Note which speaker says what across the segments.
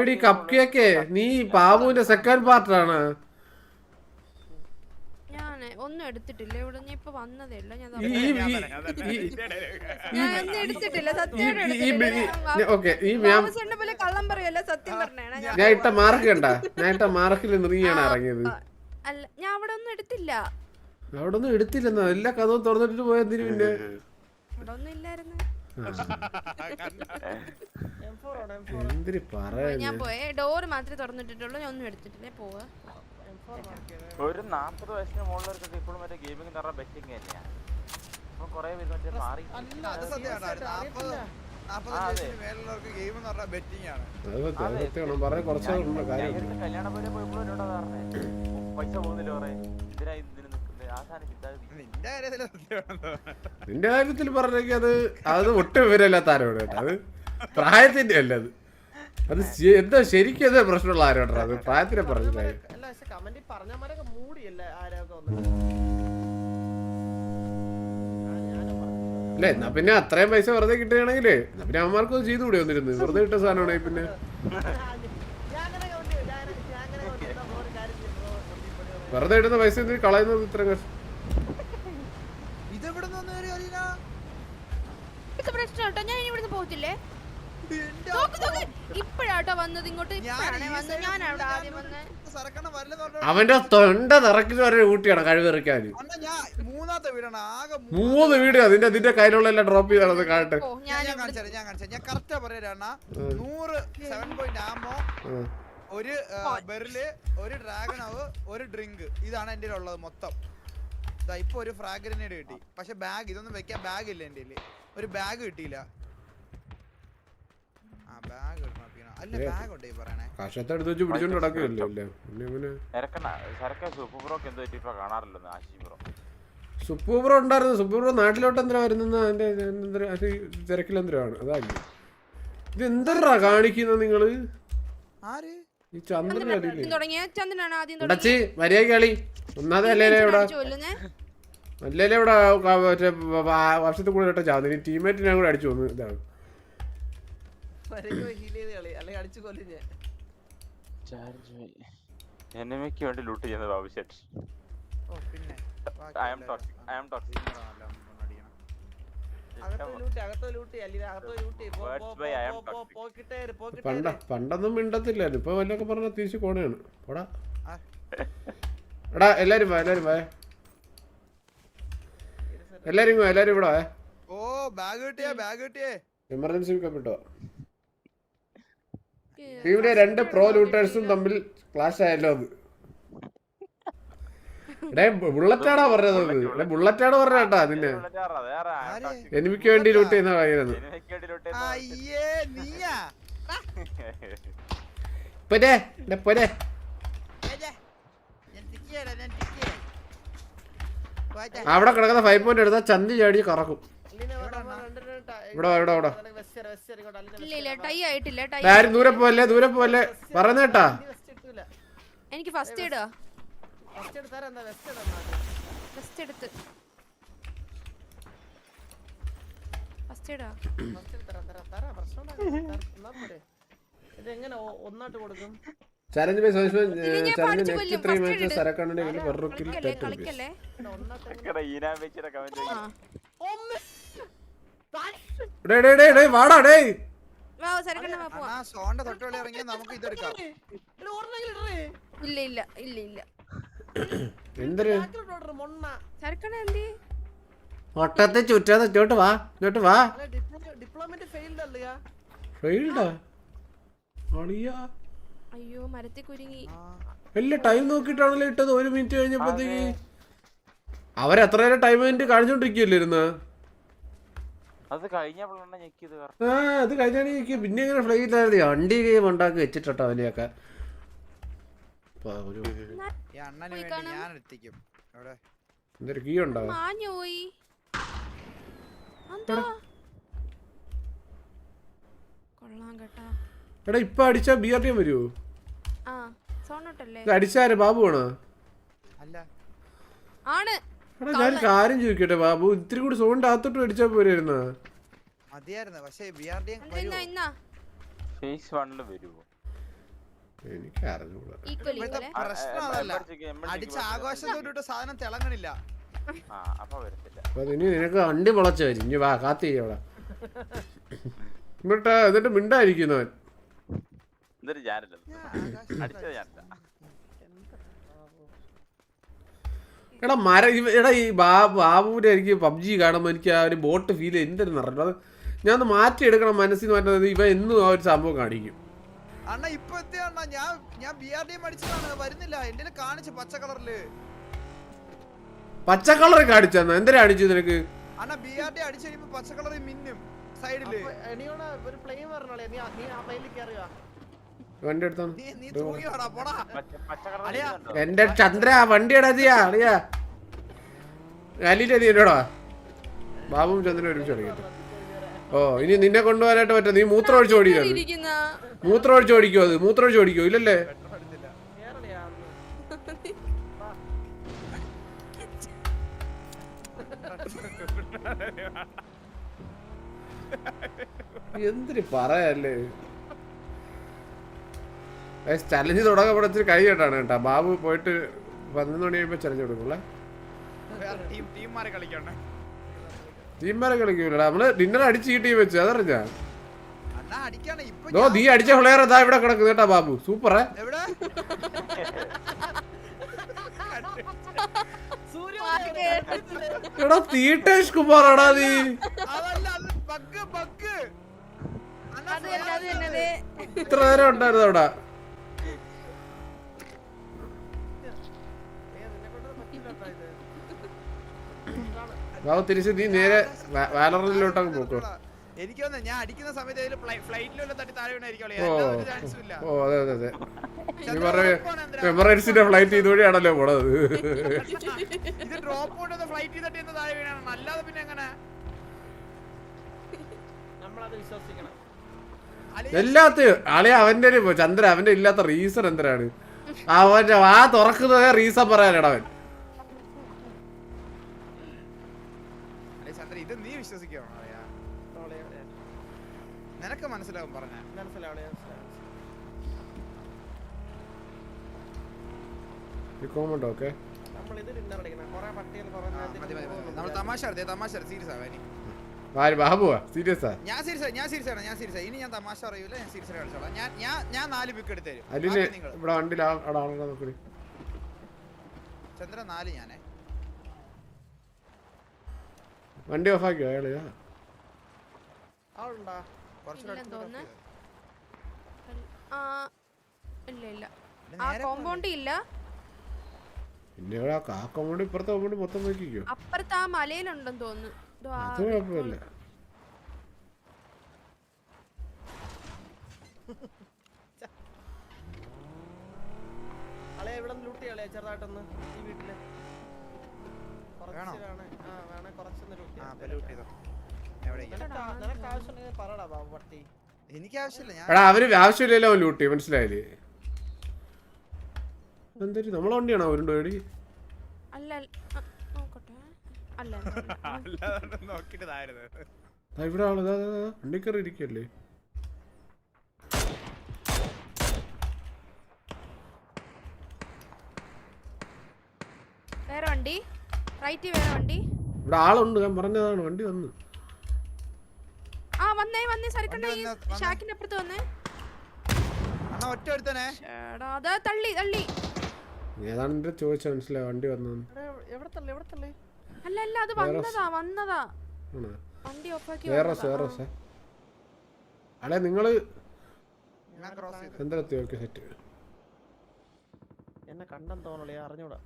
Speaker 1: എടി കപ്പ് കേക്കേ നീ പാവുവിന്റെ സെക്കൻഡ് പാർട്ടാണ്
Speaker 2: ഞാൻ ഒന്നും എടുത്തിട്ടില്ല. ഇവിടെ ഞാൻ ഇപ്പൊ വന്നതേ ഉള്ളൂ. ഞാൻ എടുത്തിട്ടില്ല. സത്യം പോലെ കള്ളം പറയല്ല? സത്യം പറഞ്ഞാണ് ഞാൻ
Speaker 1: ഇട്ട മാർക്ക് കണ്ട ഞാൻ ഇട്ട മാർക്കിൽ നീയാണ് ഇറങ്ങിയത്.
Speaker 2: അല്ല ഞാൻ അവിടെ ഒന്നും എടുത്തില്ല.
Speaker 1: അവിടെ ഒന്നും എടുത്തില്ലെന്നാ? എല്ലാ കഥവും തുറന്നിട്ട് പോയതിന് പിന്നെ?
Speaker 2: ഇവിടെ ഒന്നും ഇല്ലായിരുന്നു.
Speaker 1: എന്തിരി
Speaker 2: ഞാൻ പോയേ. ഡോർ മാത്രമേ തുറന്നിട്ടിട്ടുള്ളൂ ഞാൻ ഒന്നും എടുത്തിട്ടില്ല. പോവാ.
Speaker 3: ഒരു നാപ്പത് വയസ്സിന് മുകളിലൊക്കെ ഇപ്പോഴും മറ്റേ ഗെയിമിംഗ് നിറ ബെറ്റിംഗ് തന്നെയാ. ഇപ്പൊ കൊറേ പേര് മറ്റേ മാറി കല്യാണ പോലെ പോയപ്പോഴും പറഞ്ഞേ. പൈസ പോകുന്നില്ല പറയേ. ഇതിനാ
Speaker 4: നിന്റെ
Speaker 1: കാര്യത്തിൽ പറഞ്ഞെങ്കിൽ അത് അത് ഒട്ടും വിവരമില്ലാത്ത ആരോട് കേട്ടോ. അത് പ്രായത്തിന്റെ അല്ല അത്. അത് എന്താ ശരിക്കും എന്താ പ്രശ്നമുള്ള ആരോട്? അത് പ്രായത്തിനെ പറഞ്ഞ
Speaker 5: അല്ല
Speaker 1: എന്നാ പിന്നെ അത്രയും പൈസ വെറുതെ കിട്ടുകയാണെങ്കിലേ എന്നാ പിന്നെ അമ്മമാർക്ക് അത് ചെയ്തുകൂടെ വന്നിരുന്നു. വെറുതെ കിട്ട സാധനമാണെങ്കിൽ പിന്നെ.
Speaker 5: ചെയ്താ
Speaker 1: വെറുതെ ഇടുന്ന പൈസ എന്തിന് കളയുന്നത് ഇത്ര കഷ്ടം
Speaker 4: ഇതെവിടെ നിന്ന് കയറി അലീന?
Speaker 2: ഇവിടുത്തെ പ്രശ്നം കേട്ടോ ഞാൻ ഇനി ഇവിടുന്ന് പോകത്തില്ലേ
Speaker 4: എന്റെ
Speaker 2: നോക്ക് നോക്ക് ഇപ്പഴാട്ടോ വന്നത് ഇങ്ങോട്ട്.
Speaker 4: ഞാൻ
Speaker 2: അവിടെ ആദ്യം
Speaker 1: അവന്റെ തൊണ്ട നിറയ്ക്കുന്ന വരെ ഊട്ടിയാണ് കഴിവെറിക്കാൻ
Speaker 4: അണ്ണാ ഞാൻ മൂന്നാമത്തെ വീടാണ്. ആകെ മൂന്നാ-
Speaker 1: വീട് അതിന്റെ അതിന്റെ കയ്യിലുള്ള എല്ലാം ഡ്രോപ്പ്
Speaker 4: ആമോ
Speaker 1: ആ.
Speaker 4: ഒരു ബെറിൽ ഒരു ഡ്രാഗൺ ആവ് ഒരു ഡ്രിങ്ക് ഇതാണ് എന്റെ ഉള്ളത് മൊത്തം. ദാ ഇപ്പൊ ഒരു ഫ്രാഗ്രനേഡ് കിട്ടി. പക്ഷെ ബാഗ് ഇതൊന്നും വെക്കാൻ ബാഗ് ഇല്ല എന്റെ ഒരു ബാഗ് കിട്ടിയില്ല.
Speaker 3: ഇപ്പൊ കാണാറില്ലെന്ന് ആശി ബ്രോ
Speaker 1: സുപ്പൂബ്രോ ഉണ്ടായിരുന്നു സുപ്പൂബ്രോ നാട്ടിലോട്ട് എന്തിനാ വരുന്ന അതിന്റെ അത് തിരക്കിലെന്തിനാണ് അതാക്കി ഇത് എന്തരാ കാണിക്കുന്ന നിങ്ങൾ
Speaker 4: ആര്
Speaker 1: ഈ ചന്ദ്രൻ അടിയില്ലേ മര്യാദ കളി ഒന്നാതെ അല്ലേ ഇവിടെ
Speaker 2: ചൊല്ലുന്നേ
Speaker 1: അല്ലേ ഇവിടെ മറ്റേ വർഷത്തിൽ കൂടുതൽ ഇട്ട ചാന്ദിനി ടീമേറ്റിനെ ഞാൻ കൂടെ അടിച്ചു വന്നു ഇതാണ്
Speaker 3: എനിമയ്ക്ക് വേണ്ടി ലൂട്ട് ചെയ്യുന്നത് ബാബു ചേട്ടൻ.
Speaker 4: ഓ പിന്നെ.
Speaker 3: I am. Toxic I am toxic
Speaker 1: പണ്ട പണ്ടൊന്നും മിണ്ടത്തില്ലായിരുന്നു. ഇപ്പൊ വല്ലതൊക്കെ പറഞ്ഞ തിരിച്ചു കോണയാണ് പോടാ. എടാ എല്ലാരും വാ എല്ലാരും വാ. എല്ലാരും എല്ലാരും ഇവിടെ വാ.
Speaker 4: ഓ ബാഗ് കിട്ടിയേ ബാഗ് കിട്ടിയേ.
Speaker 1: എമർജൻസി കമ്പിട്ടോ ഇവിടെ രണ്ട് പ്രോ ലൂട്ടേഴ്സും തമ്മിൽ ക്ലാഷ് ആയല്ലോ അത്. എടേ ബുള്ളറ്റാടാ പറഞ്ഞത് എടേ ബുള്ളറ്റാണ് പറഞ്ഞ കേട്ടാ നിന്നെ എനിമിക്ക് വേണ്ടി ലൂട്ട് ചെയ്യുന്ന പറയുന്നത് പോരെ.
Speaker 4: പോയിട്ടെ.
Speaker 1: അവിടെ കിടക്കുന്ന ഫൈവ് പോയിന്റ് എടുത്താൽ ചന്തി ചാടി കറക്കും. ഇവിടെ
Speaker 2: ഇല്ല ഇല്ല ടൈ ആയിട്ടില്ല ടൈ
Speaker 1: ആരും ദൂരെ ദൂരെ.
Speaker 2: എനിക്ക് ഫസ്റ്റ്
Speaker 5: ഇടാ. ഇടാം.
Speaker 2: ഫസ്റ്റ് എടുത്ത് ഫസ്റ്റ്.
Speaker 5: ഇതെങ്ങനെ ഒന്നായിട്ട് കൊടുക്കും?
Speaker 1: ചലഞ്ച് ബൈ സോഷ്യൽ
Speaker 2: ഇല്ല, ഞാൻ
Speaker 1: ചലഞ്ച്
Speaker 2: പഠിച്ചു
Speaker 1: നെക്സ്റ്റ്
Speaker 2: കൊല്ലും.
Speaker 1: ത്രീ
Speaker 2: First
Speaker 1: മാച്ചസ്
Speaker 2: ഇട്.
Speaker 1: കയ്യിൽ വെറുക്കിൽ
Speaker 2: കളിക്കല്ലേ
Speaker 1: തെറ്റ്
Speaker 2: കളിക്കല്ലേ?
Speaker 5: ഒന്നായിട്ട്
Speaker 3: ഈനാൻ വെച്ചിട്ട് കമന്റ്
Speaker 2: ആ.
Speaker 5: ഒന്ന്. താൻ.
Speaker 1: ഡേ ഡേ ഡേ ഡേ വാടാ ഡേ
Speaker 2: വാ സരക്കണ്ണ വാ
Speaker 4: അണ്ണാ സോണിന്റെ തൊട്ടുള്ളി ഇറങ്ങി നമുക്ക് ഇതെടുക്കാം.
Speaker 2: ഇല്ല ഇല്ല ഇല്ല ഇല്ല.
Speaker 1: എന്തൊരു ഒട്ടത്തെ ചുറ്റാതെ ഇങ്ങോട്ട് വാ ഇങ്ങോട്ട് വാ.
Speaker 5: ഫെയിൽഡ്?
Speaker 1: അളിയാ.
Speaker 2: അയ്യോ മരത്തിൽ കുരുങ്ങി.
Speaker 1: വലിയ ടൈം നോക്കിയിട്ടാണല്ലോ ഇട്ടത്. ഒരു മിനിറ്റ് കഴിഞ്ഞപ്പോഴത്തേക്ക് അവരെത്ര നേരം ടൈം കഴിഞ്ഞിട്ട് കാണിച്ചോണ്ടിരിക്കുകയല്ലേ ഇരുന്ന?
Speaker 3: അത് കഴിഞ്ഞപ്പോഴാണ് ഞെക്കിയത്
Speaker 1: ആ അത് കഴിഞ്ഞാണ് എനിക്ക് പിന്നെ ഇങ്ങനെ ഫ്ലൈറ്റിലായിരുന്നു. വണ്ടി ഗെയിം ഉണ്ടാക്കി വെച്ചിട്ടോ അവനെയൊക്കെ. അപ്പൊ ഒരു
Speaker 4: ഈ അണ്ണന് വേണ്ടി ഞാൻ എത്തിക്കും. അവിടെ
Speaker 1: എന്തൊരു കീ ഉണ്ടോ?
Speaker 2: മാഞ്ഞു പോയി. എന്താ? കൊള്ളാം കേട്ടാ.
Speaker 1: എടാ ഇപ്പൊ അടിച്ചാ ബി ആർ ടി എം വരുമോ
Speaker 2: ആ സോണോട്ടല്ലേ?
Speaker 1: ഇത് അടിച്ചാര് ബാബു ആണോ?
Speaker 4: അല്ല.
Speaker 2: ആണ്.
Speaker 1: എടാ ഞാൻ കാര്യം ചോദിക്കട്ടെ ബാബു? ഇത്തിരി കൂടി സോണിന്റെ അകത്തോട്ട് അടിച്ചാ പോരായിരുന്ന
Speaker 4: മതിയായിരുന്നു പക്ഷേ
Speaker 3: ഫേസ് വണ്ണിൽ വരുമോ
Speaker 1: എനിക്ക് അറിഞ്ഞൂടാ
Speaker 2: ഈക്വലി
Speaker 4: ഇപ്പോഴത്തെ
Speaker 2: പോലെ.
Speaker 4: പ്രശ്നം അതല്ല. അടിച്ച ആഘോഷത്തോട്ട് സാധനം തിളങ്ങണില്ല.
Speaker 1: ഇനി നിനക്ക് വണ്ടി മുളച്ചു വരും. ഇനി വാ കാത്തി അവിടെ. എന്നിട്ട് എന്നിട്ട് മിണ്ടായിരിക്കുന്നവൻ
Speaker 3: അടിച്ചത് ഞാനില്ല.
Speaker 1: എടാ മര എടാ ഈ ബാ ബാബുവിന്റെ എനിക്ക് പബ്ജി കാണുമ്പോൾ എനിക്ക് ആ ഒരു ബോട്ട് ഫീൽ എന്തെന്ന് പറഞ്ഞു അത് ഞാൻ ഒന്ന് മാറ്റിയെടുക്കണം മനസ്സിൽ നിന്ന് മാറ്റുന്നത് ഇവ എന്നും ആ ഒരു സംഭവം കാണിക്കും.
Speaker 4: അണ്ണ ഇപ്പൊ എത്തിയ അണ്ണ? ഞാൻ ഞാൻ ബി ആർ ഡി അടിച്ചതാണ് വരുന്നില്ല. എന്റെ കാണിച്ച പച്ച കളറിൽ?
Speaker 1: പച്ച കളർ കാണിച്ചെന്നാ എന്തിനാ കാണിച്ചു നിനക്ക്?
Speaker 4: അണ്ണ ബി ആർ ഡി അടിച്ചു കഴിയുമ്പോ പച്ച കളർ മിന്നും
Speaker 5: സൈഡിൽ. ഒരു പ്ലെയിൻ പറഞ്ഞോളെ നീ ആ കയറുക
Speaker 1: വണ്ടി എന്റെ ചന്ദ്ര വണ്ടി ഇടാതിയാ അറിയാ അലിയില്ല നീ എന്നോടാ ബാബുവും ചന്ദ്രനും ഒരുമിച്ച് കളിക്കട്ടെ ഓ ഇനി നിന്നെ കൊണ്ടുപോകാനായിട്ട് പറ്റും. നീ മൂത്രം ഒഴിച്ച് ഓടിക്കോ മൂത്ര ഒഴിച്ച് ഓടിക്കോ അത്. മൂത്രം ഒഴിച്ച് ഓടിക്കോ. ഇല്ലല്ലേ? എന്തിന് പറയല്ലേ? ചലഞ്ച് തുടങ്ങാൻ തുടങ്ങപ്പെടെ ഇച്ചിരി കഴിയട്ടാണ് കേട്ടാ. ബാബു പോയിട്ട് പതിനൊന്ന് മണി കഴിയുമ്പോ ചലഞ്ച് കൊടുക്കൂലേ ടീംമാരെ കളിക്കൂലടാ. നമ്മൾ ഡിന്നർ അടിച്ച് ഈ ടീം വെച്ച് അതറിഞ്ഞാ? നീ അടിച്ച പ്ലെയർ ഇതാ ഇവിടെ കിടക്കുന്നു കേട്ടാ ബാബു. സൂപ്പറേ. എടാ തീട്ടേഷ് കുമാറാടാ നീ. ഇത്ര നേരം ഉണ്ടായിരുന്നു അവിടെ. ബാബു തിരിച്ച് നീ നേരെ വാലറിലോട്ടങ്ങ് പോക്കോ.
Speaker 4: എനിക്ക് ഞാൻ അടിക്കുന്ന സമയത്ത് അതിൽ ഫ്ലൈറ്റിലുള്ള തട്ടി താഴെ വീണായിരിക്കും
Speaker 1: ഓ അതെ അതെ അതെ? എമറേറ്റ്സിന്റെ ഫ്ലൈറ്റ് ഇതുവഴിയാണല്ലോ പോണത്.
Speaker 4: ഇത് ഡ്രോപ്പ് കൊണ്ട് ഫ്ലൈറ്റിൽ തട്ടി എന്ന് താഴെ വീണാണ്. അല്ലാതെ പിന്നെ എങ്ങനെ?
Speaker 5: നമ്മളത് വിശ്വസിക്കണം.
Speaker 1: എല്ലാത്തിനും ആളെ അവന്റെ ഒരു ചന്ദ്ര അവന്റെ ഇല്ലാത്ത റീസൺ എന്തിനാണ്? അവന്റെ വാ തുറക്കുന്നതേ റീസൺ പറയാനാണ് അവൻ
Speaker 4: അല്ലെ ചന്ദ്ര ഇത് നീ വിശ്വസിക്കണോ അറിയാ
Speaker 5: അവളെ എവിടെയാ?
Speaker 4: നിനക്ക് മനസ്സിലാവും പറഞ്ഞ
Speaker 5: മനസ്സിലായി അവളെ മനസ്സിലായി
Speaker 1: കോമണ്ട് ഓക്കെ
Speaker 5: നമ്മൾ ഇത് ഡിന്നർ അടിക്കണം കുറെ പട്ടികൾ കുറെ
Speaker 4: മതി മതി മതി നമ്മൾ തമാശ നിനക്ക് മനസ്സിലാവും പറഞ്ഞ. മനസ്സിലാവും ഇനി. ഞാൻ സീരിയസ് ഞാൻ സീരിയസ് ആണ് ഞാൻ സീരിയസ് ഇനി ഞാൻ തമാശ അറിയൂല ഞാൻ സീരിയസ് കളിച്ചോളാം. ഞാൻ ഞാൻ ഞാൻ നാല് പിക്ക് ചന്ദ്ര നാല് ഞാനേ
Speaker 1: വണ്ടി ഓഫാക്കിയോ അയാൾ
Speaker 5: ആളുണ്ടാ
Speaker 4: കുറച്ചുകൂടെ
Speaker 2: ഇല്ലെന്ന്
Speaker 4: അടുത്ത്
Speaker 2: തോന്നുന്നു.
Speaker 4: നോക്ക്.
Speaker 2: ആ ഇല്ല ഇല്ല
Speaker 4: ഇത്
Speaker 2: ആ
Speaker 4: നേരെ
Speaker 2: കോമ്പൗണ്ട് ഇല്ല.
Speaker 1: പിന്നെ ഇവിടെ ആ കോമ്പൗണ്ട് ഇപ്പുറത്തെ കോമ്പൗണ്ട് മൊത്തം നോക്കിക്കോ.
Speaker 2: അപ്പുറത്ത് ആ മലയിലുണ്ടെന്ന് തോന്നുന്നു.
Speaker 1: അത് കുഴപ്പമില്ല.
Speaker 5: ചെറുതായിട്ടൊന്ന് ഈ
Speaker 4: വീട്ടിൽ.
Speaker 1: എടാ അവർ ആവശ്യമില്ലല്ലോ ലൂട്ടി മനസ്സിലായില്ലേ? എന്തൊരു നമ്മളെ വണ്ടിയാണോ അവരുണ്ടോ എടി? ഇവിടെ ആൾ വണ്ടി കയറി ഇരിക്കല്ലേ?
Speaker 2: വേറെ വണ്ടി? റൈറ്റ് വേറെ വണ്ടി?
Speaker 1: ഇവിടെ ആളുണ്ട് ഞാൻ പറഞ്ഞതാണ് വണ്ടി വന്നു.
Speaker 2: ആ വന്നേ വന്നേ സരിക്കണ്ട ഈ. ഷാക്കിന്റെ അപ്പുറത്ത് വന്നേ.
Speaker 4: അണ്ണ ഒറ്റ എടുത്തനേ.
Speaker 2: എടാ അതാ തള്ളി തള്ളി.
Speaker 1: ഏതാണ് എന്റെ ചോദിച്ച മനസ്സിലായി? വണ്ടി വന്നു.
Speaker 5: എവിടെ തള്ളി എവിടെ തള്ളി?
Speaker 2: അല്ല അല്ല അത് വന്നതാ വന്നതാ.
Speaker 1: ആണോ?
Speaker 2: വണ്ടി ഓഫാക്കി
Speaker 1: വേറെ. വേറെ സേ. അല്ലെ നിങ്ങൾ
Speaker 4: ഞാൻ ക്രോസ് ചെയ്തു.
Speaker 1: എന്തെത്തി ഓക്കെ സെറ്റ്
Speaker 5: എന്നെ കണ്ടെന്ന് തോന്നുള്ളൂ അറിഞ്ഞൂടാ.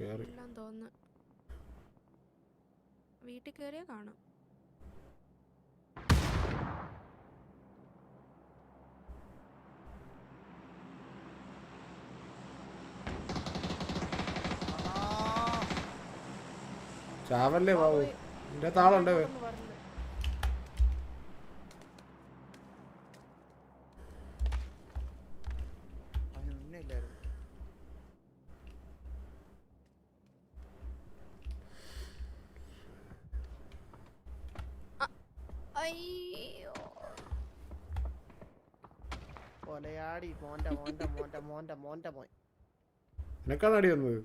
Speaker 1: കേറി.
Speaker 2: എല്ലാം തോന്നുന്നു വീട്ടിൽ കയറിയാ കാണും.
Speaker 1: ചാവല്ലേ ബാബു? എന്റെ താളുണ്ട്
Speaker 5: വരില്ല.
Speaker 4: അവന് മുന്നേ ഇല്ലായിരുന്നു
Speaker 2: അയ്യോ
Speaker 5: കൊലയാടി മോന്റെ മോന്റെ മോന്റെ മോന്റെ മോന്റെ മോൻ.
Speaker 1: നിനക്കാണ് അടി വന്നത്?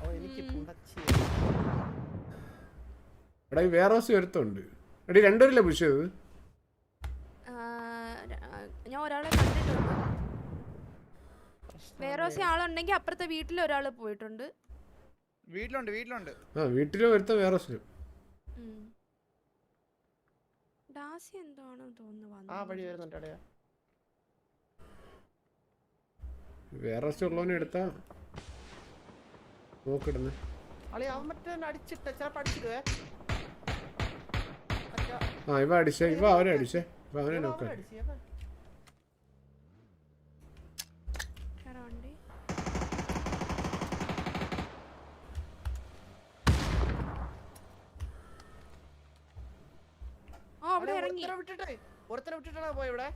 Speaker 5: ഓ എനിക്ക് പുടച്ച്
Speaker 1: എടാ ഈ വേറെ ദിവസം ഒരുത്തുണ്ട് എടി രണ്ടുപേരില്ല പുഷ് ചെയ്തത്?
Speaker 2: ഞാൻ ഒരാളെ കണ്ടിട്ടുണ്ട്. വേറെ ദിവസം ആളുണ്ടെങ്കിൽ അപ്പുറത്തെ വീട്ടിൽ ഒരാൾ പോയിട്ടുണ്ട്.
Speaker 4: വീട്ടിലുണ്ട് വീട്ടിലുണ്ട്.
Speaker 1: ആ വീട്ടിലും ഒരുത്ത വേറെ ദിവസം.
Speaker 2: ഉം. ഡാസി എന്താണോ തോന്നുന്നു
Speaker 5: ആ വഴി വരുന്നുണ്ട് അടയാ
Speaker 1: വേറെ റെസ്റ്റ് ഉള്ളവനെ എടുത്താ. നോക്കിടുന്നേ. ആ ഇവ അടിച്ചേ ഇവ അവനെ അടിച്ചേ ഇവ അവനെ നോക്ക.
Speaker 5: ഒരുത്തനെ വിട്ടിട്ടാണോ പോയ ഇവിടെ?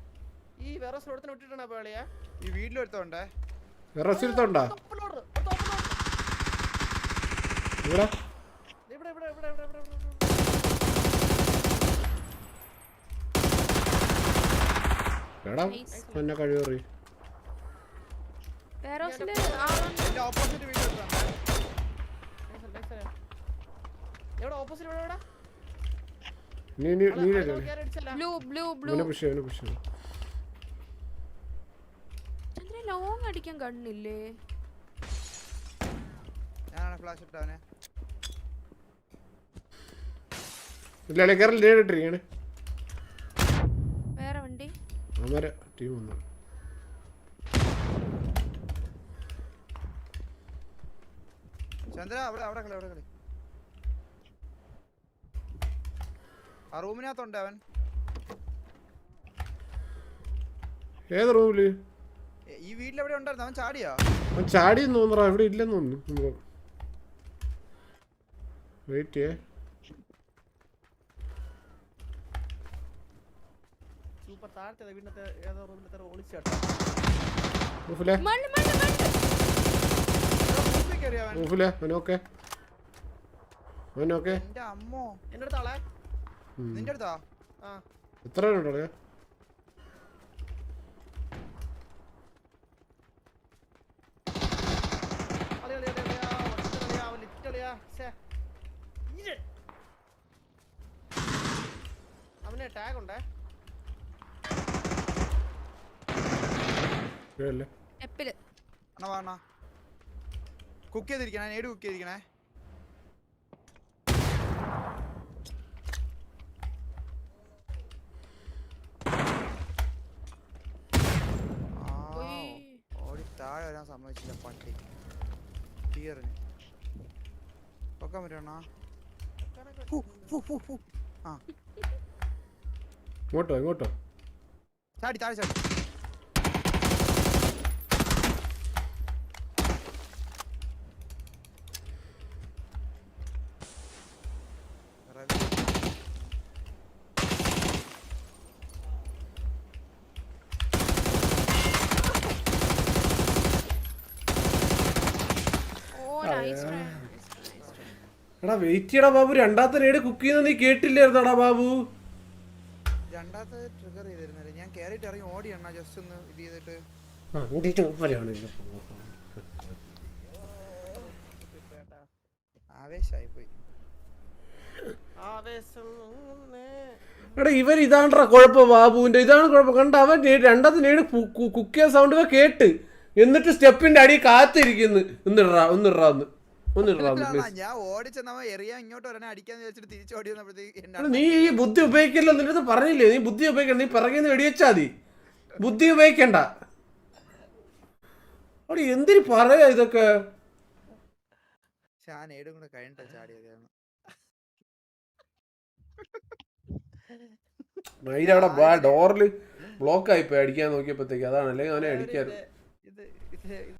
Speaker 5: ഈ വേറെ ഒരുത്തനെ വിട്ടിട്ടാണോ പോയളിയാ
Speaker 4: ഈ വീട്ടിലൊരുത്തോണ്ടേ
Speaker 1: വേറെ സ്ഥലത്തുണ്ടോ ഇവിടെ? എടാ. എന്നെ കഴിവേറി. നീ നീ നീ
Speaker 2: ബ്ലൂ ബ്ലൂ ബ്ലൂ
Speaker 1: പുഷ് ചെയ്യണം പുഷ്
Speaker 2: ചന്ദ്രൻ ലോങ് അടിക്കാൻ കണ്ണില്ലേ
Speaker 4: ഞാനാണ് ഫ്ലാഷ് ഇട്ടവനെ
Speaker 1: ഇല്ല ഇല്ല കയറി ലീഡ് കണ്ണില്ലേ?
Speaker 2: വേറെ വണ്ടി?
Speaker 1: ടീം വന്നു.
Speaker 4: ചന്ദ്ര അവിടെ അവിടെ കളി അവിടെ കളി. ആ റൂമിനകത്തുണ്ട് അവൻ.
Speaker 1: ഏത്
Speaker 4: റൂമിൽ? ഈ വീട്ടിൽ എവിടെ ഉണ്ടായിരുന്നു? അവൻ ചാടിയോ?
Speaker 1: അവൻ ചാടിയെന്ന് തോന്നുന്നു ഇവിടെ ഇല്ലെന്ന് തോന്നുന്നു വെയിറ്റ് ചെയ്യേ
Speaker 5: സൂപ്പർ താഴത്തെ വീടിനത്തെ ഏതോ റൂമിനത്തെ ഒളിച്ചു
Speaker 1: എത്ര
Speaker 5: റൂഫിലെ അവന് ടാഗ് ഉണ്ടേ?
Speaker 2: എപ്പിൽ.
Speaker 4: അണ്ണാ വാ അണ്ണാ. കുക്ക് ചെയ്തിരിക്കണേ നേടി കുക്ക് ചെയ്തിരിക്കണേ. ഓടി താഴെ വരാൻ സമ്മതിച്ചില്ല പട്ടി. ടീയറിന് പൊക്കാൻ പറ്റണോ.
Speaker 1: ഇങ്ങോട്ടോ ഇങ്ങോട്ടോ.
Speaker 4: ചാടി താഴെ ചാടി.
Speaker 1: എടാ വെയിറ്റ് ചെയ്യടാ ബാബു. രണ്ടാമത്തെ റൈഡ് കുക്ക് ചെയ്യുന്ന നീ കേട്ടില്ലായിരുന്നടാ ബാബു.
Speaker 4: രണ്ടാമത്തെ ട്രിഗർ ചെയ്തിരുന്നില്ല? ഞാൻ കേറിട്ട് ഇറങ്ങി ഓടി അണ്ണാ ജസ്റ്റ് ഒന്ന് ഇത് ചെയ്തിട്ട്.
Speaker 1: ആ.
Speaker 4: ആവേശമായി പോയി
Speaker 1: എടാ ഇതാണ്ടാ കുഴപ്പം ബാബുവിന്റെ. ഇതാണ് കുഴപ്പം. കണ്ട അവൻ രണ്ടാമത്തെ നേട് കുക്ക് ചെയ്യാൻ സൗണ്ട് കേട്ട്. എന്നിട്ട് സ്റ്റെപ്പിന്റെ അടി കാത്തിരിക്കുന്നു. ഒന്നിടാ ഒന്നിടാ നീ ഈ ബുദ്ധി ഉപയോഗിക്കല്ലോ നിന്റെ അടുത്ത് പറഞ്ഞില്ലേ? നീ ബുദ്ധി ഉപയോഗിക്കണ്ട. നീ പിറകെ നിന്ന് വെടിവെച്ചാ മതി. ബുദ്ധി ഉപയോഗിക്കണ്ട. അവിടെ എന്തിനു പറയാ ഇതൊക്കെ?
Speaker 4: ഞാൻ ഏടും കൂടെ കഴിഞ്ഞിട്ടാ ചാടിയത്.
Speaker 1: മയിൽ അവിടെ ഡോറിൽ ബ്ലോക്ക് പോയി. അടിക്കാൻ നോക്കിയപ്പോഴത്തേക്ക് അതാണ്. അല്ലെങ്കിൽ അവനെ അടിക്കാറ്